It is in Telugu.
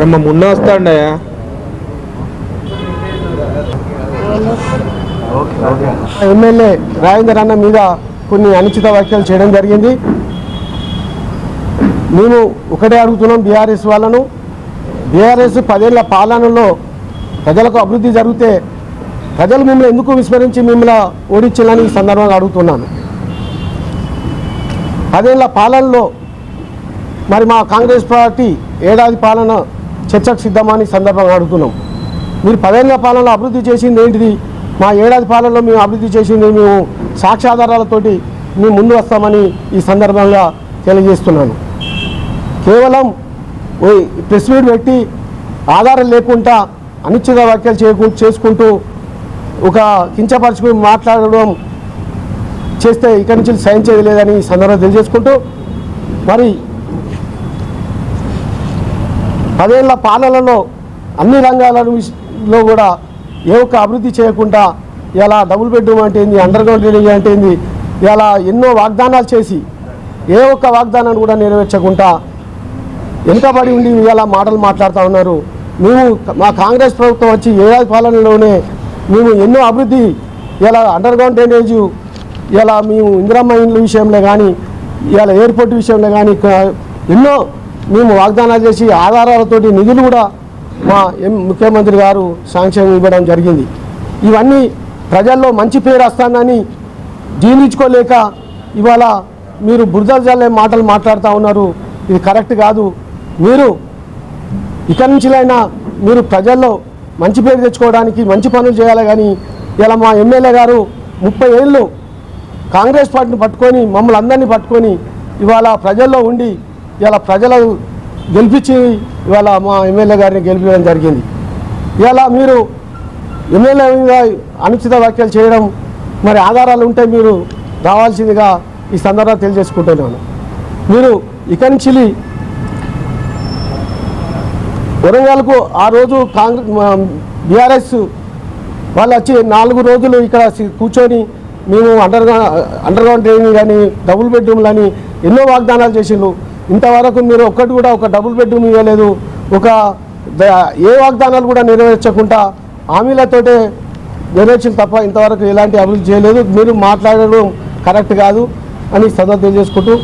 అమ్మ మున్న వస్తాండయా ఎమ్మెల్యే రాజేందర్ అన్న మీద కొన్ని అనుచిత వ్యాఖ్యలు చేయడం జరిగింది. మేము ఒకటే అడుగుతున్నాం బీఆర్ఎస్ వాళ్ళను. బీఆర్ఎస్ పదేళ్ళ పాలనలో ప్రజలకు అభివృద్ధి జరిగితే ప్రజలు మిమ్మల్ని ఎందుకు విస్మరించి మిమ్మల్ని ఓడించాలని ఈ సందర్భంగా అడుగుతున్నాను. పదేళ్ళ పాలనలో మరి మా కాంగ్రెస్ పార్టీ ఏడాది పాలన చర్చకు సిద్ధమని సందర్భంగా అడుగుతున్నాం. మీరు పదేళ్ళ పాలనలో అభివృద్ధి చేసింది ఏంటిది? మా ఏడాది పాలనలో మేము అభివృద్ధి చేసింది మేము సాక్ష్యాధారాలతోటి మేము ముందు వస్తామని ఈ సందర్భంగా తెలియజేస్తున్నాను. కేవలం ప్రెస్ మీట్ పెట్టి ఆధారం లేకుండా అనిశ్చిత వ్యాఖ్యలు చేయకు చేసుకుంటూ ఒక కించపరచుకుని మాట్లాడడం చేస్తే ఇక్కడి నుంచి సహించేది లేదని ఈ సందర్భంగా తెలియజేసుకుంటూ మరి పదేళ్ళ పాలనలో అన్ని రంగాలలో కూడా ఏ ఒక్క అభివృద్ధి చేయకుండా ఇలా డబుల్ బెడ్రూమ్ అంటే ఏంది అండర్ గ్రౌండ్ డ్రైనేజ్ అంటే ఏంది ఇలా ఎన్నో వాగ్దానాలు చేసి ఏ ఒక్క వాగ్దానాన్ని కూడా నెరవేర్చకుండా వెనుకబడి ఉండి ఇలా మాటలు మాట్లాడుతూ ఉన్నారు. మేము మా కాంగ్రెస్ ప్రభుత్వం వచ్చి ఏడాది పాలనలోనే మేము ఎన్నో అభివృద్ధి ఇలా అండర్ గ్రౌండ్ డ్రైనేజ్ ఇలా మేము ఇందిరమ్మ ఇండ్ల విషయంలో కానీ ఇలా ఎయిర్పోర్ట్ విషయంలో కానీ ఎన్నో మేము వాగ్దానాలు చేసి ఆధారాలతోటి నిధులు కూడా మా ఎం ముఖ్యమంత్రి గారు శాంక్షన్ ఇవ్వడం జరిగింది. ఇవన్నీ ప్రజల్లో మంచి పేరు వస్తానని జీర్ణించుకోలేక ఇవాళ మీరు బురద జల్లే మాటలు మాట్లాడుతూ ఉన్నారు. ఇది కరెక్ట్ కాదు. మీరు ఇక్కడి నుంచిలైనా మీరు ప్రజల్లో మంచి పేరు తెచ్చుకోవడానికి మంచి పనులు చేయాలి కానీ ఇలా మా ఎమ్మెల్యే గారు ముప్పై ఏళ్ళు కాంగ్రెస్ పార్టీని పట్టుకొని మమ్మల్ని అందరినీ పట్టుకొని ఇవాళ ప్రజల్లో ఉండి ఇవాళ ప్రజలు గెలిపించి ఇవాళ మా ఎమ్మెల్యే గారిని గెలిపించడం జరిగింది. ఇవాళ మీరు ఎమ్మెల్యే మీద అనుచిత వ్యాఖ్యలు చేయడం మరి ఆధారాలు ఉంటే మీరు రావాల్సిందిగా ఈ సందర్భంగా తెలియజేసుకుంటున్నాను. మీరు ఇక్కడి నుంచి వరంగల్కు ఆ రోజు కాంగ్రెస్ బీఆర్ఎస్ వాళ్ళు వచ్చి నాలుగు రోజులు ఇక్కడ కూర్చొని మేము అండర్ అండర్ గ్రౌండ్ డ్రైనింగ్ కానీ డబుల్ బెడ్రూమ్లు అని ఎన్నో వాగ్దానాలు చేసిండ్రు. ఇంతవరకు మీరు ఒక్కటి కూడా ఒక డబుల్ బెడ్రూమ్ ఇవ్వలేదు. ఒక ఏ వాగ్దానాలు కూడా నెరవేర్చకుండా హామీలతోటే నెరవేర్చిన తప్ప ఇంతవరకు ఎలాంటి అభివృద్ధి చేయలేదు. మీరు మాట్లాడడం కరెక్ట్ కాదు అని సదా తెలియజేసుకుంటూ